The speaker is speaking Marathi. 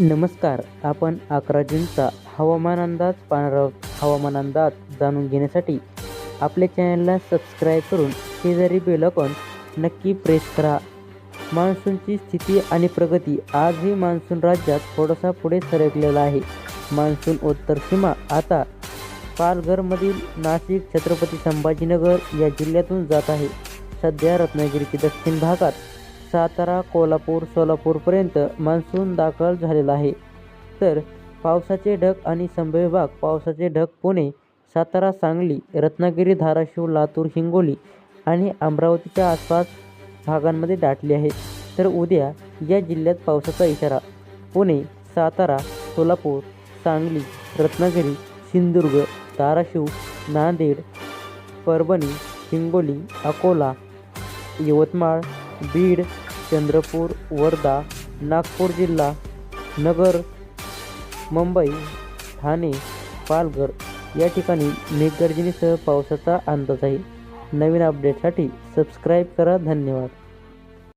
नमस्कार आपण अकरा जूनचा हवामान अंदाज पाहणार आहोत. हवामान अंदाज जाणून घेण्यासाठी आपल्या चॅनलला सबस्क्राईब करून शेजारी बेल आयकॉन नक्की प्रेस करा. मान्सूनची स्थिती आणि प्रगती आजही मान्सून राज्यात थोडासा पुढे सरकलेला आहे. मान्सून उत्तर सीमा आता पालघरमधील नाशिक छत्रपती संभाजीनगर या जिल्ह्यातून जात आहे. सध्या रत्नागिरीच्या दक्षिण भागात सातारा कोल्हापूर सोलापूरपर्यंत मान्सून दाखल झालेला आहे. तर पावसाचे ढग आणि संभाव्य पावसाचे ढग पुणे सातारा सांगली रत्नागिरी धाराशिव लातूर हिंगोली आणि अमरावतीच्या आसपास भागांमध्ये दाटले आहे तर उद्या या जिल्ह्यात पावसाचा इशारा पुणे सातारा सोलापूर सांगली रत्नागिरी सिंधुदुर्ग धाराशिव नांदेड परभणी हिंगोली अकोला यवतमाळ बीड चंद्रपूर वर्धा नागपूर जिल्हा नगर मुंबई ठाणे पालघर या ठिकाणी मेघगर्जनेसह पावसाचा अंदाज आहे. नवीन अपडेटसाठी सबस्क्राईब करा. धन्यवाद.